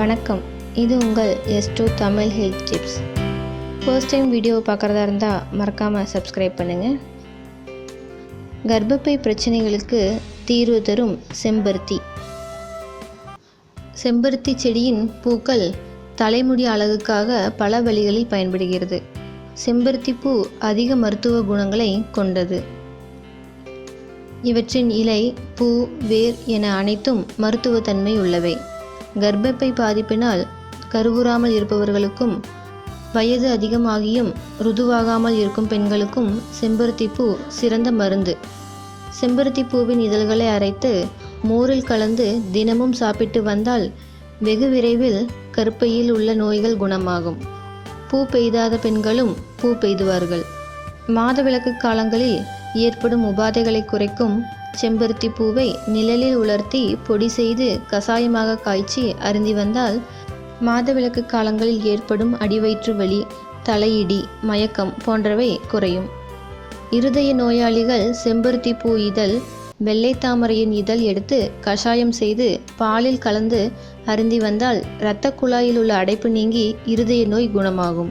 வணக்கம். இது உங்கள் S two Tamil health tips first time video பார்க்குறதா இருந்தால் மறக்காமல் சப்ஸ்கிரைப் பண்ணுங்கள் கர்ப்பப்பை பிரச்சனைகளுக்கு தீர்வு தரும் செம்பருத்தி. செம்பருத்தி செடியின் பூக்கள் தலைமுடி அழகுக்காக பல வழிகளில் பயன்படுகிறது. செம்பருத்தி பூ அதிக மருத்துவ குணங்களை கொண்டது. இவற்றின் இலை பூ வேர் என அனைத்தும் மருத்துவத்தன்மை உள்ளவை. கர்ப்பப்பை பாதிப்பினால் கருவுறாமல் இருப்பவர்களுக்கும் வயது அதிகமாகியும் ருதுவாகாமல் இருக்கும் பெண்களுக்கும் செம்பருத்தி பூ சிறந்த மருந்து. செம்பருத்தி பூவின் இதழ்களை அரைத்து மோரில் கலந்து தினமும் சாப்பிட்டு வந்தால் வெகு விரைவில் கருப்பையில் உள்ள நோய்கள் குணமாகும். பூ பெய்தாத பெண்களும் பூ பெய்துவார்கள். மாதவிளக்கு காலங்களில் ஏற்படும் உபாதைகளை குறைக்கும் செம்பருத்தி பூவை நிழலில் உலர்த்தி பொடி செய்து கசாயமாக காய்ச்சி அருந்தி வந்தால் மாதவிலக்கு காலங்களில் ஏற்படும் அடிவயிற்று வலி தலையிடி மயக்கம் போன்றவை குறையும். இருதய நோயாளிகள் செம்பருத்தி பூ இதழ் வெள்ளை தாமரையின் இதழ் எடுத்து கஷாயம் செய்து பாலில் கலந்து அருந்தி வந்தால் இரத்த குழாயில் உள்ள அடைப்பு நீங்கி இருதய நோய் குணமாகும்.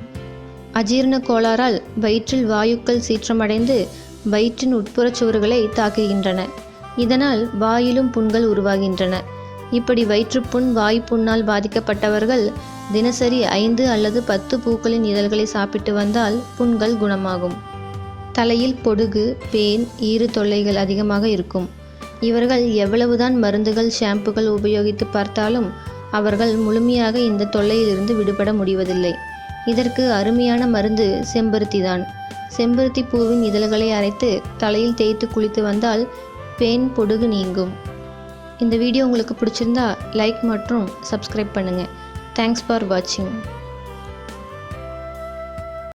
அஜீரண கோளாறால் வயிற்றில் வாயுக்கள் சீற்றமடைந்து வயிற்றின் உட்புறச் சுவர்களை தாக்குகின்றன. இதனால் வாயிலும் புண்கள் உருவாகின்றன. இப்படி வயிற்றுப்புண் வாய்ப்புண்ணால் பாதிக்கப்பட்டவர்கள் தினசரி ஐந்து அல்லது பத்து பூக்களின் இதழ்களை சாப்பிட்டு வந்தால் புண்கள் குணமாகும். தலையில் பொடுகு பேன் ஈறு தொல்லைகள் அதிகமாக இருக்கும். இவர்கள் எவ்வளவுதான் மருந்துகள் ஷாம்புகள் உபயோகித்து பார்த்தாலும் அவர்கள் முழுமையாக இந்த தொல்லையிலிருந்து விடுபட முடிவதில்லை. இதற்கு அருமையான மருந்து செம்பருத்தி தான் செம்பருத்தி பூவின் இதழ்களை அரைத்து தலையில் தேய்த்து குளித்து வந்தால் பேன் பொடுகு நீங்கும். இந்த வீடியோ உங்களுக்கு பிடிச்சிருந்தா லைக் மற்றும் சப்ஸ்கிரைப் பண்ணுங்கள் தேங்க்ஸ் ஃபார் வாட்சிங்